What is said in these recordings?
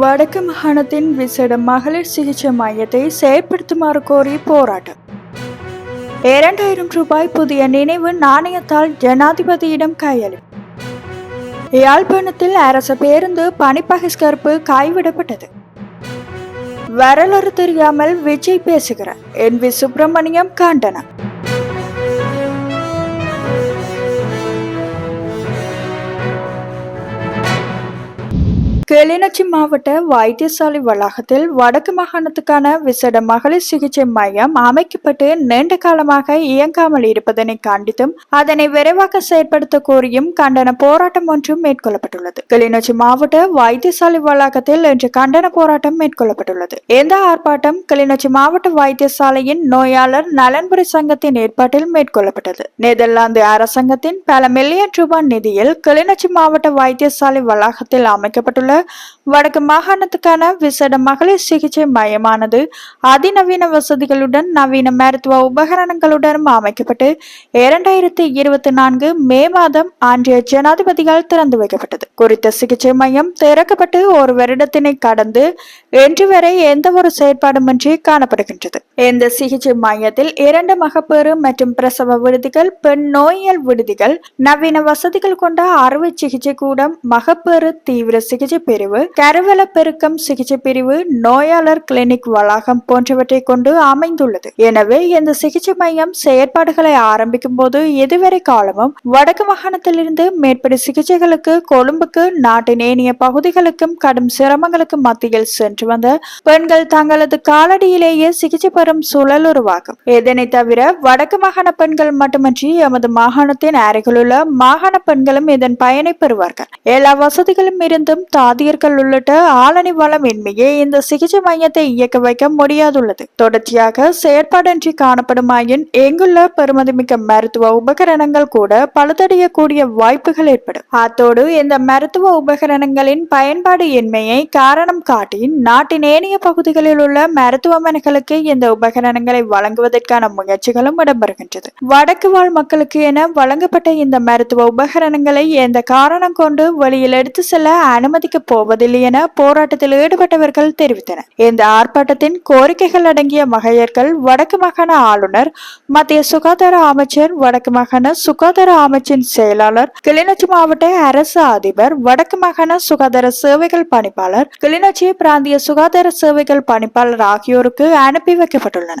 வடக்கு மாகாணத்தின் விசேட மகளிர் சிகிச்சை மையத்தை செயற்படுத்துமாறு கோரி போராட்டம். இரண்டாயிரம் ரூபாய் புதிய நினைவு நாணயத்தால் ஜனாதிபதியிடம் கையளிப்பு. யாழ்ப்பாணத்தில் அரச பேருந்து பனிப்பகிஸ்கர்ப்பு கைவிடப்பட்டது. வரலாறு தெரியாமல் விஜய் பேசுகிறார். N V. சுப்பிரமணியம் கண்டனம் கிளிநொச்சி மாவட்ட வைத்தியசாலை வளாகத்தில் வடக்கு மாகாணத்துக்கான விசேட மகளிர் சிகிச்சை மையம் அமைக்கப்பட்டு நீண்ட காலமாக இயங்காமல் இருப்பதனை கண்டித்தும் அதனை விரைவாக செயற்படுத்த கோரியும் கண்டன போராட்டம் ஒன்றும் மேற்கொள்ளப்பட்டுள்ளது. கிளிநொச்சி மாவட்ட வைத்தியசாலை வளாகத்தில் இன்று கண்டன போராட்டம் மேற்கொள்ளப்பட்டுள்ளது. இந்த ஆர்ப்பாட்டம் கிளிநொச்சி மாவட்ட வைத்தியசாலையின் நோயாளர் நலன்புரி சங்கத்தின் ஏற்பாட்டில் மேற்கொள்ளப்பட்டது. நெதர்லாந்து அரசாங்கத்தின் பல மில்லியன் ரூபாய் நிதியில் கிளிநொச்சி மாவட்ட வைத்தியசாலை வளாகத்தில் அமைக்கப்பட்டுள்ள வடக்கு மாகாணத்துக்கான விசேட மகளிர் சிகிச்சை மையமானது அதிநவீன வசதிகளுடன் நவீன மருத்துவ உபகரணங்களுடன் அமைக்கப்பட்டு இரண்டாயிரத்தி இருபத்தி நான்கு மே மாதம் அன்றைய ஜனாதிபதியால் திறந்து வைக்கப்பட்டது. குறித்த சிகிச்சை மையம் திறக்கப்பட்டு ஒரு வருடத்தினை கடந்து இன்று வரை எந்த ஒரு செயற்பாடுமின்றி காணப்படுகின்றது. இந்த சிகிச்சை மையத்தில் இரண்டு மகப்பேறு மற்றும் பிரசவ விடுதிகள் பெண் நோயியல் விடுதிகள் நவீன வசதிகள் கொண்ட அறுவை சிகிச்சை கூடம் மகப்பேறு தீவிர சிகிச்சை பிரிவு கருவல பெருக்கம் சிகிச்சை பிரிவு நோயாளர் கிளினிக் வளாகம் போன்றவற்றை கொண்டு அமைந்துள்ளது. எனவே இந்த சிகிச்சை மையம் செயற்பாடுகளை ஆரம்பிக்கும் போது இதுவரை காலமும் வடக்கு மாகாணத்திலிருந்து மேற்படி சிகிச்சைகளுக்கு கொழும்புக்கு நாட்டின் ஏனைய பகுதிகளுக்கும் கடும் சிரமங்களுக்கு மத்தியில் சென்று வந்த பெண்கள் தங்களது காலடியிலேயே சிகிச்சை பெறும் சூழல் உருவாகும். இதனை தவிர வடக்கு மாகாண பெண்கள் மட்டுமன்றி எமது மாகாணத்தின் அருகிலுள்ள மாகாண பெண்களும் இதன் பயனை பெறுவார்கள். எல்லா வசதிகளும் இருந்தும் தாதியர்கள் உள்ளிட்ட ஆளணி வளமின்மையே இந்த சிகிச்சை மையத்தை இயக்க வைக்க முடியாதுள்ளது. தொடர்ச்சியாக செயற்பாடின்றி காணப்படுமாயின் எங்குள்ள பெருமதிமிக்க மருத்துவ உபகரணங்கள் கூட பழுதடையக்கூடிய வாய்ப்புகள் ஏற்படும். அத்தோடு இந்த மருத்துவ உபகரணங்களின் பயன்பாடு இன்மையை காரணம் காட்டி நாட்டின் ஏனைய பகுதிகளில் உள்ள மருத்துவமனைகளுக்கு இந்த உபகரணங்களை வழங்குவதற்கான முயற்சிகளும் இடம்பெறுகின்றது. வடக்கு வாழ் மக்களுக்கு என வழங்கப்பட்ட இந்த மருத்துவ உபகரணங்களை எந்த காரணம் கொண்டு வெளியில் எடுத்து செல்ல அனுமதிக்க போவதில்லை என போராட்டத்தில் ஈடுபட்டவர்கள் தெரிவித்தனர். இந்த ஆர்ப்பாட்டத்தின் கோரிக்கைகள் அடங்கிய மகையர்கள் வடக்கு மாகாண ஆளுநர் மத்திய சுகாதார அமைச்சர் வடக்கு மாகாண சுகாதார அமைச்சின் செயலாளர் கிளிநொச்சி மாவட்ட அரசு அதிபர் வடக்கு மாகாண சுகாதார சேவைகள் பணிப்பாளர் கிளிநொச்சி பிராந்திய சுகாதார சேவைகள் பணிப்பாளர் ஆகியோருக்கு அனுப்பி வைக்கப்பட்டுள்ளன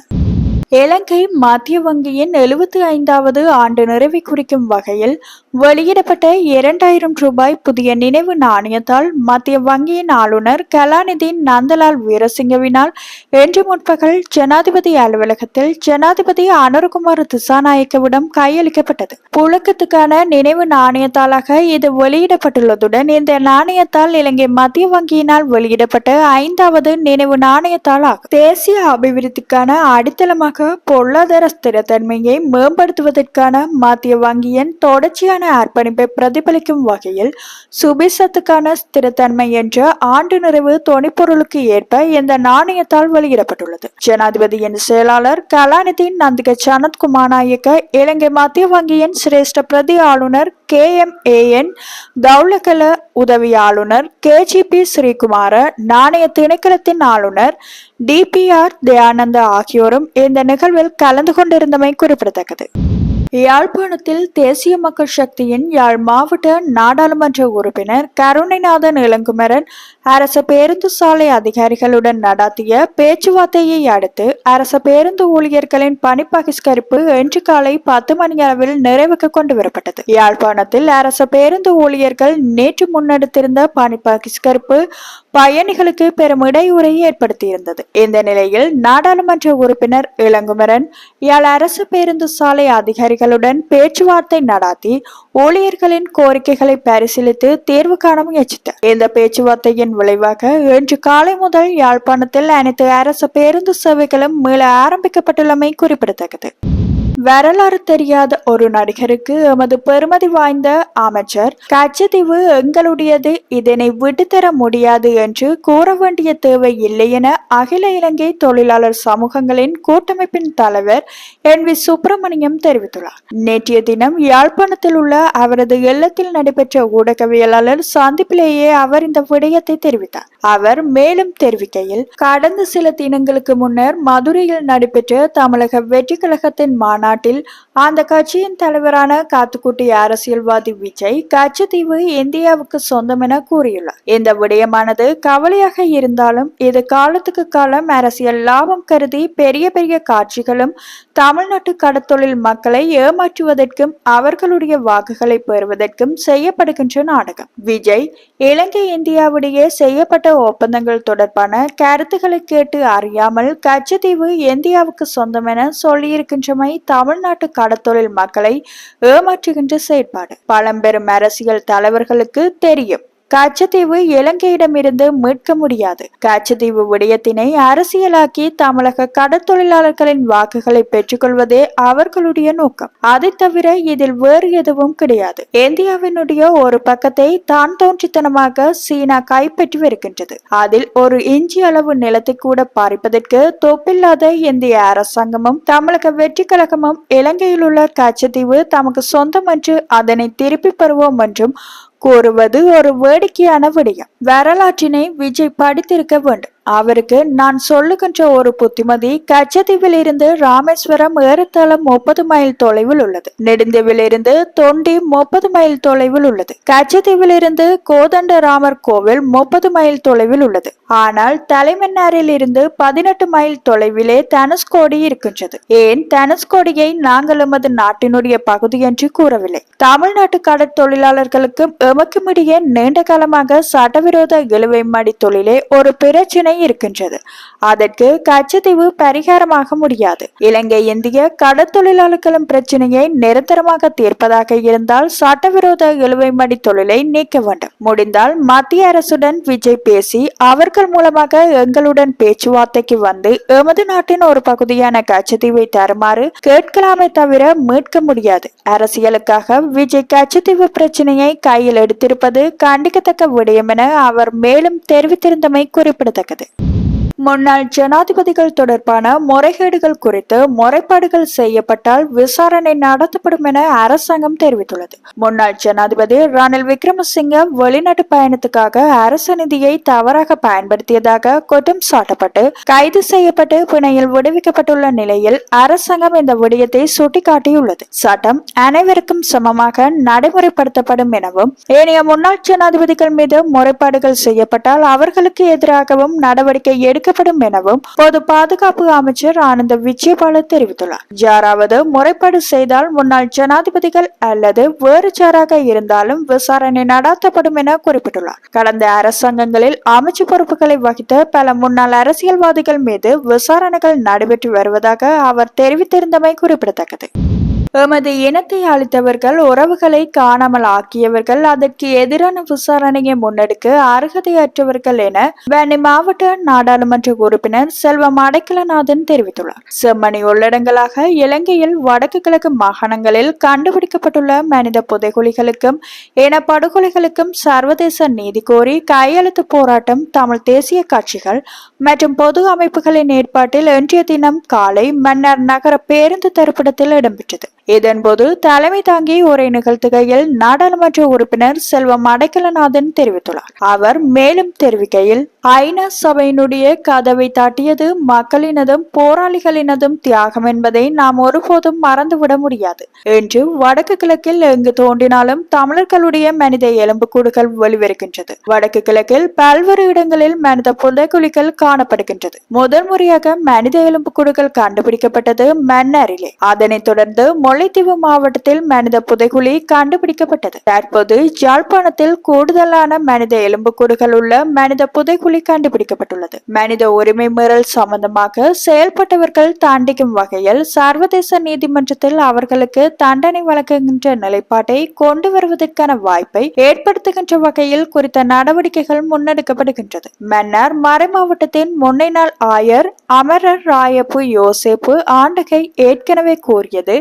இலங்கை மத்திய வங்கியின் எழுபத்தி ஐந்தாவது ஆண்டு நிறைவை குறிக்கும் வகையில் வெளியிடப்பட்ட இரண்டாயிரம் ரூபாய் புதிய நினைவு நாணயத்தால் மத்திய வங்கியின் ஆளுநர் கலாநிதி நந்தலால் வீரசிங்கவினால் இன்று முற்பகல் ஜனாதிபதி அலுவலகத்தில் ஜனாதிபதி அனுரகுமார் திசாநாயக்கவிடம் கையளிக்கப்பட்டது. புழக்கத்துக்கான நினைவு நாணயத்தாளாக இது வெளியிடப்பட்டுள்ளதுடன் இந்த நாணயத்தால் இலங்கை மத்திய வங்கியினால் வெளியிடப்பட்ட ஐந்தாவது நினைவு நாணயத்தாளாகும் தேசிய அபிவிருத்திக்கான அடித்தளமாக பொருளாதார ஸ்திரத்தன்மையை மேம்படுத்துவதற்கான மத்திய வங்கியின் தொடர்ச்சியான அர்ப்பணிப்பை பிரதிபலிக்கும் வகையில் சுபிசத்துக்கான ஸ்திரத்தன்மை என்ற ஆண்டு நிறைவு தொனிப்பொருளுக்கு ஏற்ப இந்த நாணயத்தால் வெளியிடப்பட்டுள்ளது. ஜனாதிபதியின் செயலாளர் கலாநிதி நந்திக சனத்குமார் நாயக்க இலங்கை மத்திய வங்கியின் சிரேஷ்ட பிரதி ஆளுநர் கே எம் ஏஎன் தௌலகல உதவி ஆளுநர் கேஜிபி ஸ்ரீகுமார நாணய திணைக்களத்தின் ஆளுநர் டிபிஆர் தயானந்த ஆகியோரும் இந்த நிகழ்வில் கலந்து கொண்டிருந்தமை குறிப்பிடத்தக்கது. யாழ்ப்பாணத்தில் தேசிய மக்கள் சக்தியின் யாழ் மாவட்ட நாடாளுமன்ற உறுப்பினர் கருணைநாதன் இளங்குமரன் அரச பேருந்து சாலை அதிகாரிகளுடன் நடாத்திய பேச்சுவார்த்தையை அடுத்து அரச பேருந்து ஊழியர்களின் பணி பகிஷ்கரிப்பு இன்று காலை பத்து மணி அளவில் நிறைவுக்கு கொண்டு வரப்பட்டது யாழ்ப்பாணத்தில் அரச பேருந்து ஊழியர்கள் நேற்று முன்னெடுத்திருந்த பணி பகிஷ்கரிப்பு பயணிகளுக்கு பெரும் இடையூறை ஏற்படுத்தியிருந்தது. இந்த நிலையில் நாடாளுமன்ற உறுப்பினர் இளங்குமரன் யாழ் அரசு பேருந்து சாலை அதிகாரிகள் அதிகாரிகளுடன் பேச்சுவார்த்தை நடாத்தி ஊழியர்களின் கோரிக்கைகளை பரிசீலித்து தீர்வு காண முயற்சித்தார். இந்த பேச்சுவார்த்தையின் விளைவாக இன்று காலை முதல் யாழ்ப்பாணத்தில் அனைத்து அரசு பேருந்து சேவைகளும் மீள ஆரம்பிக்கப்பட்டுள்ளமை குறிப்பிடத்தக்கது. வரலாறு தெரியாத ஒரு நடிகருக்கு எமது பெருமதி வாய்ந்த அமைச்சர் கச்சத்தீவு எங்களுடையது இதனை விட்டுத்தர முடியாது என்று கூற வேண்டிய தேவை இல்லை என அகில இலங்கை தொழிலாளர் சமூகங்களின் கூட்டமைப்பின் தலைவர் என் வி சுப்பிரமணியம் தெரிவித்துள்ளார். நேற்றைய தினம் யாழ்ப்பாணத்தில் உள்ள அவரது இல்லத்தில் நடைபெற்ற ஊடகவியலாளர் சந்திப்பிலேயே அவர் இந்த விடயத்தை தெரிவித்தார். அவர் மேலும் தெரிவிக்கையில் கடந்த சில தினங்களுக்கு முன்னர் மதுரையில் நடைபெற்ற தமிழக வெற்றி கழகத்தின் மாநாட்டில் அந்த கட்சியின் தலைவரான காத்துக்குட்டி அரசியல்வாதி விஜய் கச்சத்தீவு இந்தியாவுக்கு சொந்தம் என கூறியுள்ளார். இந்த விடயமானது கவலையாக இருந்தாலும் இது காலத்துக்கு காலம் அரசியல் லாபம் கருதி பெரிய பெரிய காட்சிகளும் தமிழ்நாட்டு கடத்தொழில் மக்களை ஏமாற்றுவதற்கும் அவர்களுடைய வாக்குகளை பெறுவதற்கும் செய்யப்படுகின்ற நாடகம். விஜய் இலங்கை இந்தியாவிடையே செய்யப்பட்ட ஒப்பந்தங்கள் தொடர்பான கருத்துக்களை கேட்டு அறியாமல் கச்சத்தீவு இந்தியாவுக்கு சொந்தம் என சொல்லியிருக்கின்றமை தமிழ் தமிழ்நாட்டு கடத்தொழில் மக்களை ஏமாற்றுகின்ற செயற்பாடு. பழம்பெரும் அரசியல் தலைவர்களுக்கு தெரியும். கச்சத்தீவு இலங்கையிடமிருந்து மீட்க முடியாது. கச்சத்தீவு விடயத்தினை அரசியலாக்கி தமிழக கடற்தொழிலாளர்களின் வாக்குகளை பெற்றுக்கொள்வதே அவர்களுடைய நோக்கம். அதை தவிர இதில் வேறு எதுவும் கிடையாது. இந்தியாவினுடைய ஒரு பக்கத்தை தான் தோன்றித்தனமாக சீனா கைப்பற்றி வருகின்றது. அதில் ஒரு இஞ்சி அளவு நிலத்தை கூட பறிப்பதற்கு தொப்பில்லாத இந்திய அரசாங்கமும் தமிழக வெற்றி கழகமும் இலங்கையில் உள்ள கச்சத்தீவு தமக்கு சொந்தம் என்று அதனை திருப்பி பெறுவோம் என்றும் கூறுவது ஒரு வேடிக்கையான விடயம். வரலாற்றினை விஜய் படித்திருக்க வேண்டும். அவருக்கு நான் சொல்லுகின்ற ஒரு புத்திமதி கச்சத்தீவில் இருந்து ராமேஸ்வரம் ஏறத்தாழ முப்பது மைல் தொலைவில் உள்ளது. நெடுந்தீவில் இருந்து தொண்டி முப்பது மைல் தொலைவில் உள்ளது. கச்சத்தீவில் இருந்து கோதண்ட ராமர் கோவில் முப்பது மைல் தொலைவில் உள்ளது. ஆனால் தலைமன்னாரில் இருந்து பதினெட்டு மைல் தொலைவிலே தனுஷ்கோடி இருக்கின்றது. ஏன்? தனுஷ்கோடியை நாங்கள் எமது நாட்டினுடைய பகுதி என்று கூறவில்லை. தமிழ்நாட்டு கடற்தொழிலாளர்களுக்கும் எமக்கும் இடையே நீண்ட காலமாக சட்டவிரோத இழுவை மடி தொழிலே ஒரு பிரச்சனை இருக்கின்றது. அதற்கு கச்சத்தீவு பரிகாரமாக முடியாது. இலங்கை இந்திய கடற்தொழிலாளர்களின் பிரச்சனையை நிரந்தரமாக தீர்ப்பதாக இருந்தால் சட்டவிரோத இழுவை மடி தொழிலை நீக்க வேண்டும். முடிந்தால் மத்திய அரசுடன் விஜய் பேசி அவர்கள் மூலமாக எங்களுடன் பேச்சுவார்த்தைக்கு வந்து எமது நாட்டின் ஒரு பகுதியான கச்சத்தீவை தருமாறு கேட்கலாமே தவிர மீட்க முடியாது. அரசியலுக்காக விஜய் கச்சத்தீவு பிரச்சனையை கையில் எடுத்திருப்பது கண்டிக்கத்தக்க விடயம் என அவர் மேலும் தெரிவித்திருந்தமை குறிப்பிடத்தக்கது. Okay. முன்னாள் ஜனாதிபதிகள் தொடர்பான முறைகேடுகள் குறித்து முறைப்பாடுகள் செய்யப்பட்டால் விசாரணை நடத்தப்படும் என அரசாங்கம் தெரிவித்துள்ளது. முன்னாள் ஜனாதிபதி ரணில் விக்ரமசிங்க வெளிநாட்டு பயணத்துக்காக அரசு நிதியை தவறாக பயன்படுத்தியதாக குற்றம் சாட்டப்பட்டு கைது செய்யப்பட்டு பிணையில் விடுவிக்கப்பட்டுள்ள நிலையில் அரசாங்கம் இந்த விடயத்தை சுட்டிக்காட்டியுள்ளது. சட்டம் அனைவருக்கும் சமமாக நடைமுறைப்படுத்தப்படும் எனவும் ஏனைய முன்னாள் ஜனாதிபதிகள் மீது முறைப்பாடுகள் செய்யப்பட்டால் அவர்களுக்கு எதிராகவும் நடவடிக்கை எடுக்க எடுக்கப்படும் எனவும் பொது பாதுகாப்பு அமைச்சர் ஆனந்த விஜயபால தெரிவித்துள்ளார். யாராவது முறைப்பாடு செய்தால் முன்னாள் ஜனாதிபதிகள் அல்லது வேறு ஜாராக இருந்தாலும் விசாரணை நடத்தப்படும் என குறிப்பிட்டுள்ளார். கடந்த அரசாங்கங்களில் அமைச்சு பொறுப்புகளை வகித்த பல முன்னாள் அரசியல்வாதிகள் மீது விசாரணைகள் நடைபெற்று வருவதாக அவர் தெரிவித்திருந்தமை குறிப்பிடத்தக்கது. எமது இனத்தை அளித்தவர்கள் உறவுகளை காணாமல் ஆக்கியவர்கள் அதற்கு எதிரான விசாரணையை முன்னெடுக்க அருகதையற்றவர்கள் என வேணி மாவட்ட நாடாளுமன்ற உறுப்பினர் செல்வம் அடைக்கலநாதன் தெரிவித்துள்ளார். செம்மணி உள்ளடங்களாக இலங்கையில் வடக்கு கிழக்கு மாகாணங்களில் கண்டுபிடிக்கப்பட்டுள்ள மனித புதைகுலிகளுக்கும் இன படுகொலைகளுக்கும் சர்வதேச நீதி கோரி கையெழுத்து போராட்டம் தமிழ் தேசிய கட்சிகள் மற்றும் பொது அமைப்புகளின் ஏற்பாட்டில் இன்றைய தினம் காலை மன்னர் நகர பேருந்து தரிப்பிடத்தில் இடம்பெற்றது. இதன்போது தலைமை தாங்கி உரை நிகழ்த்துகையில் நாடாளுமன்ற உறுப்பினர் செல்வம் அடைக்கலநாதன் தெரிவித்துள்ளார். அவர் மேலும் தெரிவிக்கையில் ஐநா சபையினுடைய கதவை தாட்டியது மக்களினதும் போராளிகளினதும் தியாகம் என்பதை நாம் ஒருபோதும் மறந்துவிட முடியாது. என்று வடக்கு கிழக்கில் எங்கு தோன்றினாலும் தமிழர்களுடைய மனித எலும்புக்கூடுகள் வெளிவருகின்றது. வடக்கு கிழக்கில் பல்வேறு இடங்களில் மனித புதைக்குழிகள் காணப்படுகின்றது. முதல் முறையாக மனித எலும்புக்கூடுகள் கண்டுபிடிக்கப்பட்டது மன்னரிலே. அதனைத் தொடர்ந்து முல்லைத்தீவு மாவட்டத்தில் மனித புதைகுழி கண்டுபிடிக்கப்பட்டது. தற்போது யாழ்ப்பாணத்தில் கூடுதலான மனித எலும்புக்கூடுகள் உள்ள மனித புதைகுழி புதைக்குழி கண்டுபிடிக்கப்பட்டுள்ளது. மனித உரிமை மீறல் சம்பந்தமாக செயல்பட்டவர்கள் தாண்டிக்கும் வகையில் சர்வதேச நீதிமன்றத்தில் அவர்களுக்கு தண்டனை வழங்குகின்ற நிலைப்பாட்டை கொண்டு வருவதற்கான வாய்ப்பை ஏற்படுத்துகின்ற வகையில் குறித்த நடவடிக்கைகள் முன்னெடுக்கப்படுகின்றது. மன்னர் மறைமாவட்டத்தின் முன்னைநாள் ஆயர் அமரர் ராயப்பு யோசேப்பு ஆண்டகை ஏற்கனவே கூறியது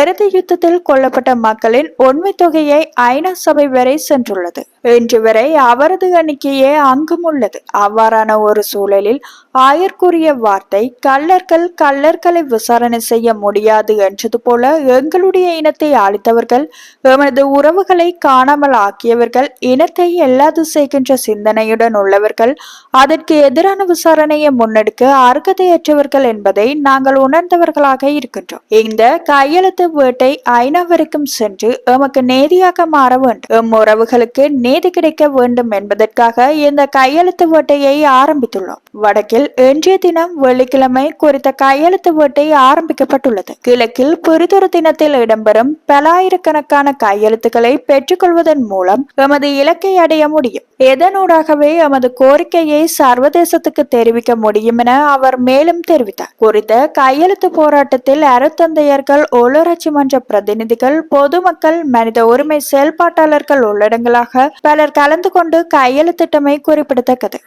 இறுதி யுத்தத்தில் கொல்லப்பட்ட மக்களின் உண்மை தொகையை ஐநா சபை வரை சென்றுள்ளது. இன்று வரை அவரது எண்ணிக்கையே அங்கும் உள்ளது அவ்வாறான ஒரு சூழலில் ஆயர் வார்த்தை கள்ளர்கள் கள்ளர்களை விசாரணை செய்ய முடியாது என்றது போல எங்களுடைய இனத்தை அழித்தவர்கள் எமது உறவுகளை காணாமல் ஆக்கியவர்கள் இனத்தை எல்லாது செய்கின்ற சிந்தனையுடன் உள்ளவர்கள் அதற்கு எதிரான விசாரணையை முன்னெடுக்க அருகதையற்றவர்கள் என்பதை நாங்கள் உணர்ந்தவர்களாக இருக்கின்றோம். இந்த கையெழுத்து வேட்டை ஐநா வரைக்கும் சென்று எமக்கு நேதியாக மாற வேண்டும். எம் உறவுகளுக்கு நீதி கிடைக்க வேண்டும் என்பதற்காக இந்த கையெழுத்து ஓட்டையை ஆரம்பித்துள்ளோம். வடக்கில் இன்றைய தினம் வெள்ளிக்கிழமை குறித்த கையெழுத்து ஓட்டை ஆரம்பிக்கப்பட்டுள்ளது. கிழக்கில் பிரிதொரு தினத்தில் இடம்பெறும் பலாயிரக்கணக்கான கையெழுத்துக்களை பெற்றுக்கொள்வதன் மூலம் எமது இலக்கை அடைய முடியும். இதனூடாகவே எமது கோரிக்கையை சர்வதேசத்துக்கு தெரிவிக்க முடியும் என அவர் மேலும் தெரிவித்தார். குறித்த கையெழுத்து போராட்டத்தில் அறத்தந்தையர்கள் உள்ளூராட்சி மன்ற பிரதிநிதிகள் பொதுமக்கள் மனித உரிமை செயல்பாட்டாளர்கள் உள்ளடங்களாக பலர் கலந்து கொண்டு கையெழுத்திட்டமை குறிப்பிடத்தக்கது.